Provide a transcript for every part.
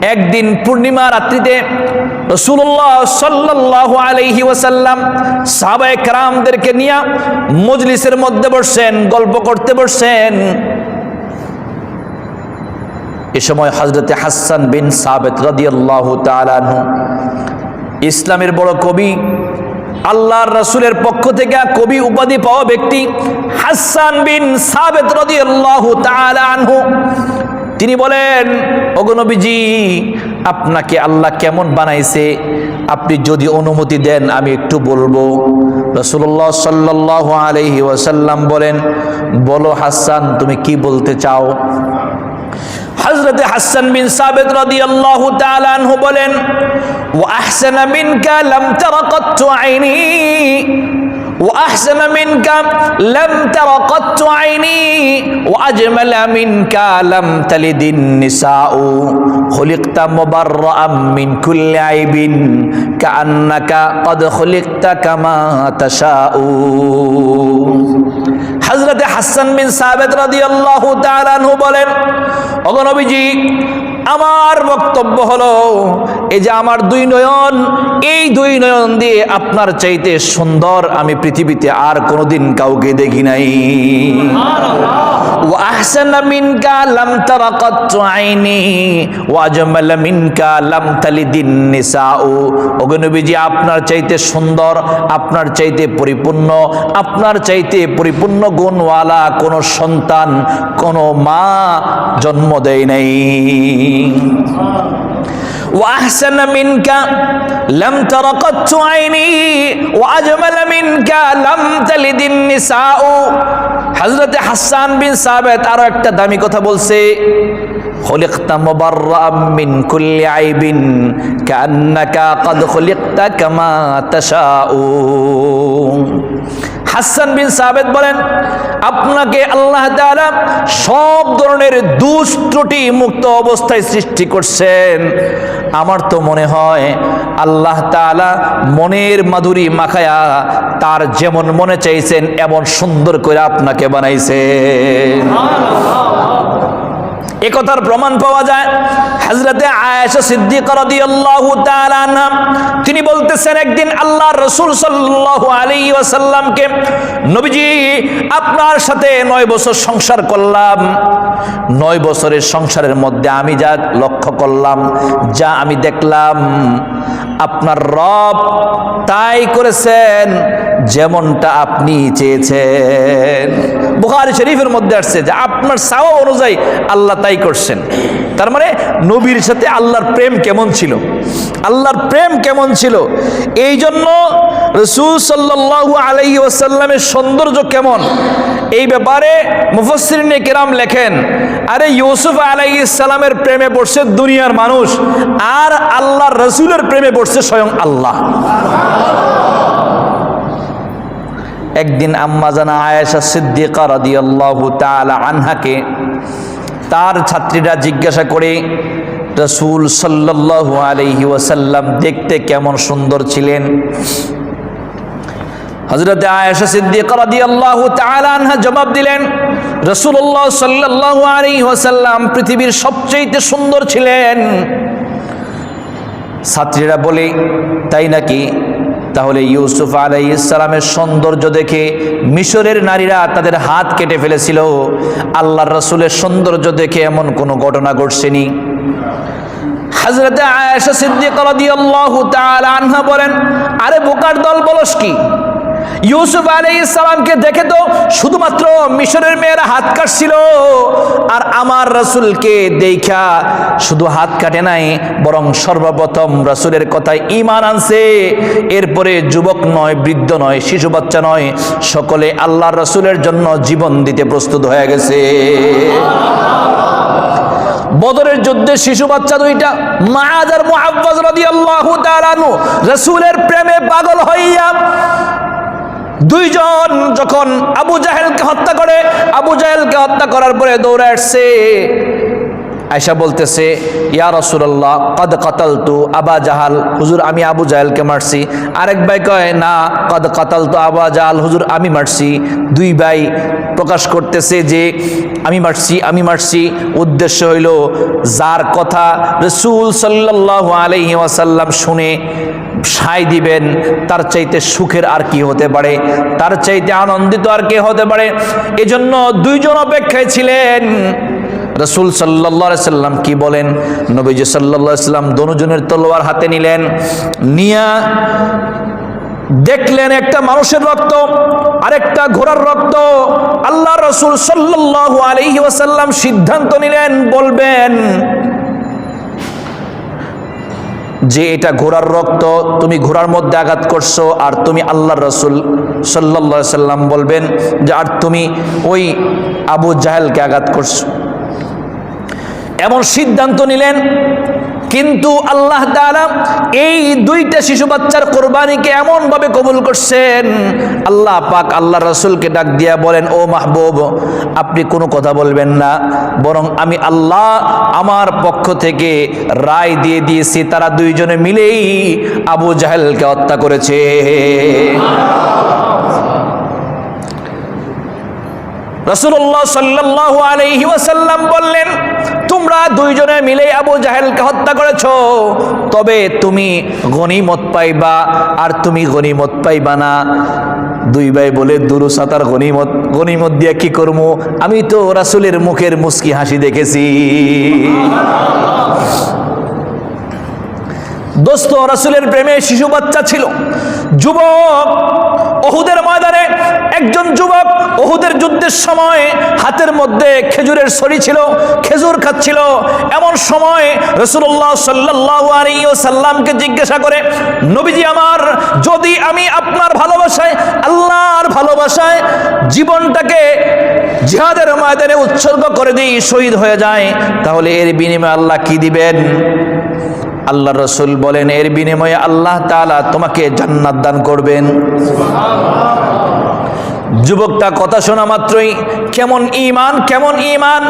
একদিন পূর্ণিমা রাত্রিতে রসুল্লাহ সাল্লাহ আলহি ওয়াসাল্লাম সাহাবায়ে কেরামদেরকে নিয়ে মজলিসের মধ্যে বসছেন, গল্প করতে বসছেন। এ সময় হজরতে হাসান বিন সাবেত রাদিয়াল্লাহ তালানহু ইসলামের বড় কবি, আল্লাহর রসুলের পক্ষ থেকে কবি উপাধি পাওয়া ব্যক্তি হাসান বিন সাবেত রাদিয়াল্লাহু আনহু তিনি বলেন অগনবীজি আপনাকে আল্লাহ কেমন বানাইছে? আপনি যদি অনুমতি দেন, আমি একটু বলব। রসুল্লাহ সাল্লাহ আলহি ওয়াসাল্লাম বলেন, বলো হাসান, তুমি কি বলতে চাও? হজরত হাসান বিন সাবেদ রাদিয়াল্লাহু তাআলা আনহু বলেন, ওয়া আহসানা মিনকা, লাম তারা আইনি। وأحسن منك لم تر قط عيني وأجمل منك لم تلد النساء خلقت مبرأ من كل عيب كأنك قد خلقت كما تشاء হজরতে হাসান বিন সাবেদ রাদিয়াল্লাহু তাআলা আনহু বলেন অগনবীজি আমার বক্তব্য হলো এই যে আমার দুই নয়ন এই দুই নয়ন দিয়ে আপনার চাইতে সুন্দর আমি পৃথিবীতে আর কোনোদিন কাউকে দেখি নাই وأحسن منك لم تر قط عيني وأجمل منك لم تلد النساء ওগো নবীজি আপনার চাইতে সুন্দর আপনার চাইতে পরিপূর্ণ আপনার চাইতে পরিপূর্ণ গুণওয়ালা কোন সন্তান কোন মা জন্ম দেয় নাই وأحسن منك لم تر قط عيني وأجمل منك لم تلد النساء হযরত হাসান বিন সাবেত আরো একটা দামি কথা বলছে خلقت مبرأ من كل عيب كأنك قد خلقت كما تشاء হাসান বিন সাবেদ বলেন আপনাকে আল্লাহ তাআলা সব ধরনের দুষ ত্রুটি মুক্ত অবস্থায় সৃষ্টি করছেন আমার তো মনে হয় আল্লাহ তাআলা মনের মাধুরী মাখায়া তার যেমন মনে চাইছেন এমন সুন্দর করে আপনাকে বানাইছেন এ কথার প্রমাণ পাওয়া যায়। হযরতে আয়েশা সিদ্দিকা রাদিয়াল্লাহু তাআলা আনহা, তিনি বলতেছেন, একদিন আল্লাহর রাসূল সাল্লাল্লাহু আলাইহি ওয়াসাল্লামকে, নবীজি, আপনার সাথে নয় বছর সংসার করলাম। নয় বছরের সংসারের মধ্যে আমি যা লক্ষ্য করলাম, যা আমি দেখলাম, আপনার রব তাই করেছেন। যেমনটা আপনি চেয়েছেন। বুখারী শরীফের মধ্যে আসছে যে আপনার চাওয়া অনুযায়ী আল্লাহ তাই করছেন। তার মানে নবীর সাথে আল্লাহর প্রেম কেমন ছিল? আল্লাহর প্রেম কেমন ছিল? এই জন্য রসুল সাল্লাল্লাহু আলাইহি ওয়াসাল্লামের সৌন্দর্য কেমন? এই ব্যাপারে মুফসরিনে কেরাম লেখেন, আরে ইউসুফ আলাইহিস সালামের প্রেমে পড়ছে দুনিয়ার মানুষ, আর আল্লাহর রসুলের প্রেমে পড়ছে স্বয়ং আল্লাহ। একদিন আম্মা জানা আয়েশা সিদ্দিকা রাদিয়াল্লাহু তাআলা আনহাকে তার ছাত্রীরা জিজ্ঞাসা করে, রসুল সাল্লাল্লাহু আলাইহি ওয়াসাল্লাম দেখতে কেমন সুন্দর ছিলেন? হযরত আয়েশা সিদ্দিকা রাদিয়াল্লাহু তাআলা আনহা জবাব দিলেন, রাসূলুল্লাহ সাল্লাল্লাহু আলাইহি ওয়াসাল্লাম পৃথিবীর সবচেয়ে সুন্দর ছিলেন। ছাত্রীরা বলে, তাই নাকি? তাহলে ইউসুফ আলাই ইসলামের সৌন্দর্য দেখে মিশরের নারীরা তাদের হাত কেটে ফেলেছিল। আল্লাহর রসুলের সৌন্দর্য দেখে এমন কোনো ঘটনা ঘটছেনি। বলেন, আরে বোকার দল বলস কি? ইউসুফ আলী ইসলামকে দেখে তো শুধুমাত্র মিশরের মেয়েরা হাত কাটছিল, আর আমার রসুলকে দেখা শুধু হাত কাটে নাই, বরং সর্বপ্রথম রসুলের কথায় ইমান আনছে। এরপরে যুবক নয়, বৃদ্ধ নয়, শিশু বাচ্চা নয়, সকলে আল্লাহ রসুলের জন্য জীবন দিতে প্রস্তুত হয়ে গেছে। বদরের যুদ্ধে শিশু বাচ্চা দুইটা মায়াজ আর মুআব্বাজ রাদিয়াল্লাহু তাআলা রাসূলের প্রেমে পাগল হইয়া দুইজন যখন আবু জাহেলকে হত্যা করে আবু জাহেলকে হত্যা করার পরে দৌড়ে আসছে। আয়সা বলতেছে, ইয়া রসুল্লাহ কদ কাতাল তু আবা জাহাল। হুজুর, আমি আবু জাহালকে মারছি। আরেক ভাই কয়, না, কদ কাতাল তু আবা জাহাল, হুজুর, আমি মারছি। দুই ভাই প্রকাশ করতেছে যে, আমি মারছি আমি মারছি। উদ্দেশ্য হইল যার কথা রসুল সাল্লাহ আলহি ওয়াসাল্লাম শুনে সাই দিবেন, তার চাইতে সুখের আর কি হতে পারে? তার চাইতে আনন্দিত আর কে হতে পারে? এজন্য দুইজন অপেক্ষায় ছিলেন। রসুল সাল্লাহ সাল্লাম কি বলেন? নবীজ সাল্লাহ সাল্লাম দনুজনের তলোয়ার হাতে নিলেন, নিয়া দেখলেন একটা মানুষের রক্ত, আরেকটা ঘোড়ার রক্ত। আল্লাহ রসুল সাল্লাহ আলহি ওয়াসাল্লাম সিদ্ধান্ত নিলেন, বলবেন, যে এটা ঘোড়ার রক্ত, তুমি ঘোড়ার মধ্যে আঘাত করছ, আর তুমি আল্লাহ রসুল সাল্লা সাল্লাম বলবেন যে, আর তুমি ওই আবু জাহেলকে আঘাত করছ। এমন সিদ্ধান্ত নিলেন, কিন্তু আল্লাহ তাআলা এই দুইটা শিশু বাচ্চার কোরবানিকে এমনভাবে কবুল করছেন। আল্লাহ পাক আল্লাহ রসুলকে ডাক দিয়া বলেন, ও মাহবুব, আপনি কোনো কথা বলবেন না, বরং আমি আল্লাহ আমার পক্ষ থেকে রায় দিয়ে দিয়েছি, তারা দুইজনে মিলেই আবু জাহেলকে হত্যা করেছে। রসুল্লাহ সাল্লাহ আলহি ওয়াসাল্লাম বললেন তোমরা দুইজনে মিলে আবু জাহেলকে হত্যা করেছ। তবে তুমি গনিমত পাইবা আর তুমি গনিমত পাইবা না। দুই ভাই বলে দুরু সাতার গনিমত গনিমত দিয়ে কি করব আমি তো রাসুলের মুখের মুস্কি হাসি দেখেছি। দোস্ত, রাসুলের প্রেমে শিশু বাচ্চা ছিল। যুবক ওহুদের ময়দানে একজন যুবক ওহুদের যুদ্ধের সময় হাতের মধ্যে খেজুরের সরি ছিল, খেজুর খাচ্ছিল। এমন সময় রসুল্লাহ সাল্লাহ সাল্লামকে জিজ্ঞাসা করে, নবীজি আমার, যদি আমি আপনার ভালোবাসায়, আল্লাহর ভালোবাসায় জীবনটাকে জিহাদের ময়দানে উৎসর্গ করে দিই, শহীদ হয়ে যায় তাহলে এর বিনিময়ে আল্লাহ কি দিবেন? আল্লাহ রসুল বলেন, এর বিনিময়ে আল্লাহ তালা তোমাকে জান্নাত দান করবেন। যুবকটা কথা শোনা মাত্রই, কেমন ইমান কেমন ইমান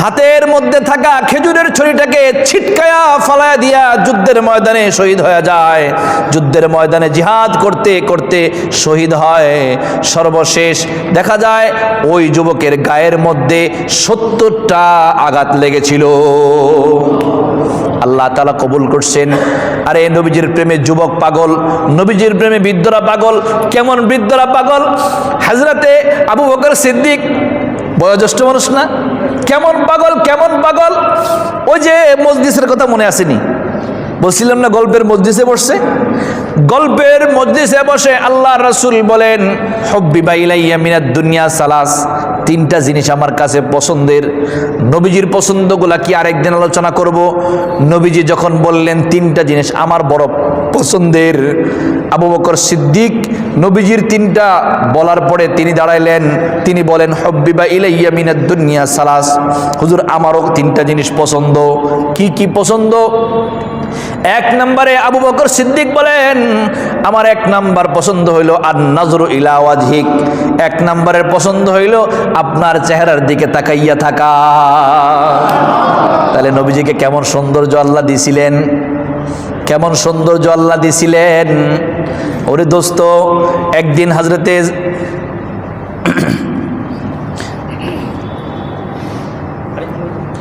হাতের মধ্যে থাকা খেজুরের ছড়িটাকে ছিটকায়া ফালায়া দিয়া যুদ্ধের ময়দানে শহীদ হয়ে যায়। যুদ্ধের ময়দানে জিহাদ করতে করতে শহীদ হয়। সর্বশেষ দেখা যায়, ওই যুবকের গায়ের মধ্যে সত্তরটা আঘাত লেগেছিল। আল্লাহ তালা কবুল করছেন। আরে নবীজির প্রেমে যুবক পাগল, নবীজির প্রেমে বৃদ্ধরা পাগল, কেমন বৃদ্ধরা পাগল? হাজরাতে আবু বকর সিদ্দিক, বয়োজ্যেষ্ঠ মানুষ না? কেমন পাগল কেমন পাগল? ওই যে মসজিদের কথা মনে আসেনি। বলছিলাম না গল্পের মসজিদে বসছে? গল্পের মসজিদে বসে আল্লাহ রসুল বলেন, হব্বি বাইলাইয়া মিনাদ দুনিয়া সালাস। তিনটা জিনিস আমার কাছে পছন্দের। নবীজির পছন্দগুলা কি আরেকদিন আলোচনা করব? নবীজি যখন বললেন, তিনটা জিনিস আমার বড় পছন্দের। আবু বকর সিদ্দিক নবীজির তিনটা বলার পরে তিনি দাঁড়াইলেন। তিনি বলেন হব্বিবা ইলাইয়া মিনাদ দুনিয়া সালাস। হুজুর, আমারও তিনটা জিনিস পছন্দ। কি কি পছন্দ? এক নম্বরে আবু বকর সিদ্দিক বলেন, আমার এক নাম্বার পছন্দ হইল আর নজরু ইলাওয়াজহিক এক নম্বরের পছন্দ হইল আপনার চেহারার দিকে তাকাইয়া থাকা। তাহলে নবীজিকে কেমন সৌন্দর্য আল্লাহ দিছিলেন? কেমন সৌন্দর্য আল্লাহ দিছিলেন? ওরে দোস্ত, একদিন হাজরতে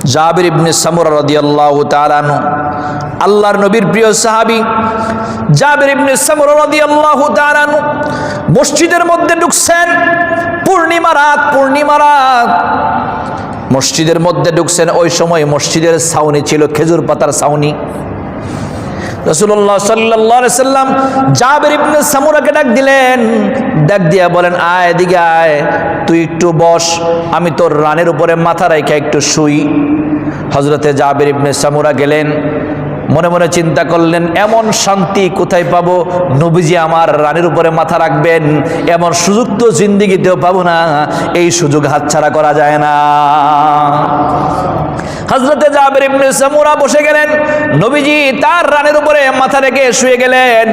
জাবির ইবনে সামুরা রাদিয়াল্লাহু তাআলা আনহু। আল্লাহর নবীর প্রিয় সাহাবী জাবির ইবনে সামুরা রাদিয়াল্লাহু তাআলা আনহু মসজিদের মধ্যে ঢুকছেন, পূর্ণিমা রাত পূর্ণিমা রাত। মসজিদের মধ্যে ঢুকছেন, ওই সময় মসজিদের ছাউনি ছিল, খেজুর পাতার ছাউনি। রসুল্লাহ সাল্লাহ সাল্লাম জাবের ইবনে সামুরাকে ডাক দিলেন। ডাক দিয়া বলেন, আয়, এদিকে আয়। তুই একটু বস, আমি তোর রানের উপরে মাথা রেখে একটু শুই। হজরতে জাবের ইবনে সামুরা গেলেন। মনে মনে চিন্তা করলেন, এমন শান্তি কোথায় পাবো? নবীজি আমার রানের উপরে মাথা রাখবেন, এমন সুযোগ তো জিন্দিগিতেও পাবো না, এই সুযোগ হাতছাড়া করা যায় না। হজরতে জাবের ইবনে সামুরা বসে গেলেন। নবীজি তার রানের উপরে মাথা রেখে শুয়ে গেলেন।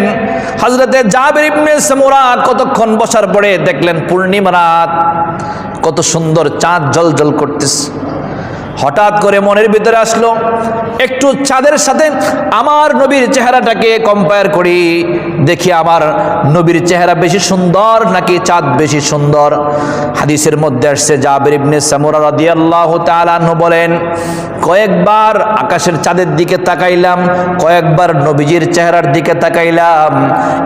হজরতে জাবের ইবনে সামুরা কতক্ষণ বসার পরে দেখলেন পূর্ণিমা রাত। কত সুন্দর চাঁদ জল জল করতেছে। হঠাৎ করে মনের ভিতরে আসলো, একটু চাঁদের সাথে আমার নবীর চেহারাটাকে কম্পেয়ার করি, দেখি আমার নবীর চেহারা বেশি সুন্দর নাকি চাঁদ বেশি সুন্দর? হাদিসের মধ্যে আসছে, জাবির ইবনে সামুরা রাদিয়াল্লাহু তাআলা বলেন, কয়েকবার আকাশের চাঁদের দিকে তাকাইলাম, কয়েকবার নবীজির চেহারার দিকে তাকাইলাম,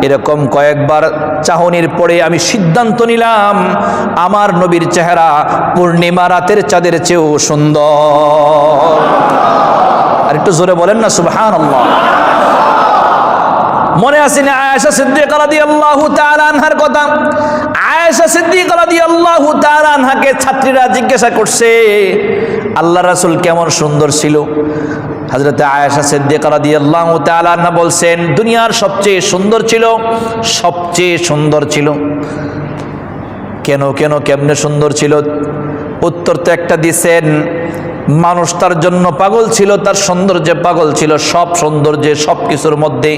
এরকম কয়েকবার চাহনির পরে আমি সিদ্ধান্ত নিলাম, আমার নবীর চেহারা পূর্ণিমা রাতের চাঁদের চেয়েও সুন্দর। আর একটু জোরে বলেন না সুবহান মনে আছে না আয়েশা সিদ্দিকা রাদিয়াল্লাহু তাআলা আনহার কথা? আয়েশা সিদ্দিকা রাদিয়াল্লাহু তাআলা আনহাকে ছাত্রীরা জিজ্ঞাসা করছে, আল্লাহ রাসূল কেমন সুন্দর ছিল? হযরত আয়েশা সিদ্দিকা রাদিয়াল্লাহু তাআলা আনহা বলছেন, দুনিয়ার সবচেয়ে সুন্দর ছিল, সবচেয়ে সুন্দর ছিল। কেন কেন, কেমনে সুন্দর ছিল? উত্তর তো একটা দিছেন মানুষ তার জন্য পাগল ছিল তার সৌন্দর্যে পাগল ছিল সব সৌন্দর্যে সব কিছুর মধ্যে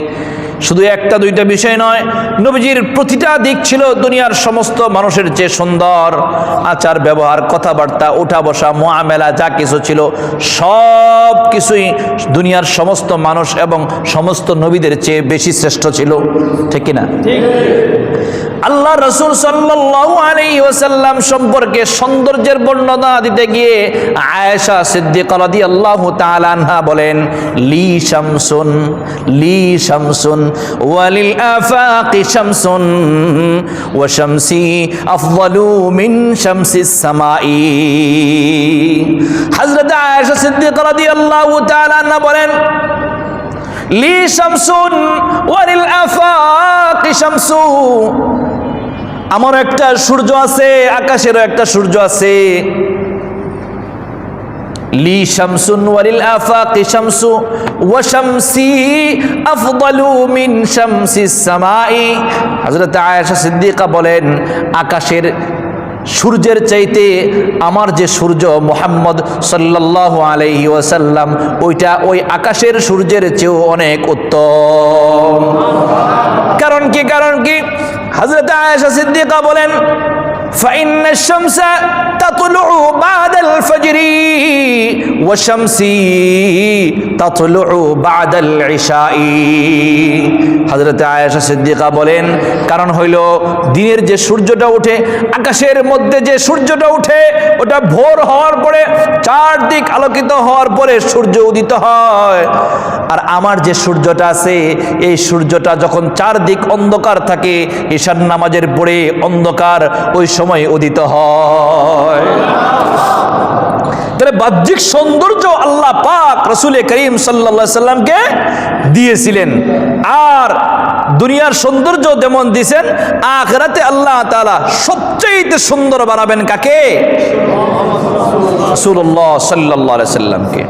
শুধু একটা, দুইটা বিষয় নয়, নবীজির প্রতিটা দিক ছিল দুনিয়ার সমস্ত মানুষের চেয়ে সুন্দর। আচার, ব্যবহার, কথাবার্তা ওঠা বসা মোয়ামেলা, যা কিছু ছিল, সব কিছুই দুনিয়ার সমস্ত মানুষ এবং সমস্ত নবীদের চেয়ে বেশি শ্রেষ্ঠ ছিল। ঠিক কিনা? আল্লাহ রসুল ওয়াসাল্লাম সম্পর্কে সৌন্দর্যের বর্ণনা দিতে গিয়ে আয়েশা সিদ্দিকা রাদিয়াল্লাহু তাআলা আনহা বলেন, লি শামসুন লি শামসুন ওয়ালিল আফাqi শামসুন ওয়া শামসি আফদালু মিন শামসিস সামাই। হযরত আয়েশা সিদ্দিকা রাদিয়াল্লাহু তাআলা বলেন, লি শামসুন, ওয়ালিল আমার একটা সূর্য আছে, আকাশেরও একটা সূর্য আছে। লি شمس ওয়ালিল شمس وشمسي أفضل من شمس السماء حضرت عائشة صديقة আয়েশা সিদ্দিকা বলেন, আকাশের সূর্যের চাইতে আমার যে সূর্য মোহাম্মদ সাল্লাহ আলহি ওয়াসাল্লাম, ওইটা ওই আকাশের সূর্যের চেয়েও অনেক উত্তম। কারণ কি কারণ কি? হজরত আয়েশা সিদ্দিকা বলেন ফাইন শমসা তাতলু বা ওয়াশামসি তাতলু বাদাল ইশাই। হযরত আয়েশা সিদ্দিকা বলেন, কারণ হইল দিনের যে সূর্যটা ওঠে আকাশের মধ্যে যে সূর্যটা ওঠে ওটা ভোর হওয়ার পরে, চারদিক আলোকিত হওয়ার পরে সূর্য উদিত হয়। আর আমার যে সূর্যটা আছে, এই সূর্যটা যখন চারদিক অন্ধকার থাকে, ঈশান নামাজের পরে অন্ধকার ওই সময় উদিত হয়। তাহলে বাহ্যিক সৌন্দর্য আল্লাহ পাক রসুল করিম সাল্লা সাল্লামকে দিয়েছিলেন। আর দুনিয়ার সৌন্দর্য যেমন দিয়েছেন, আখরাতে আল্লাহ তালা সবচেয়ে সুন্দর বানাবেন কাকে? রসুল্লাহ সাল্লাহ সাল্লামকে।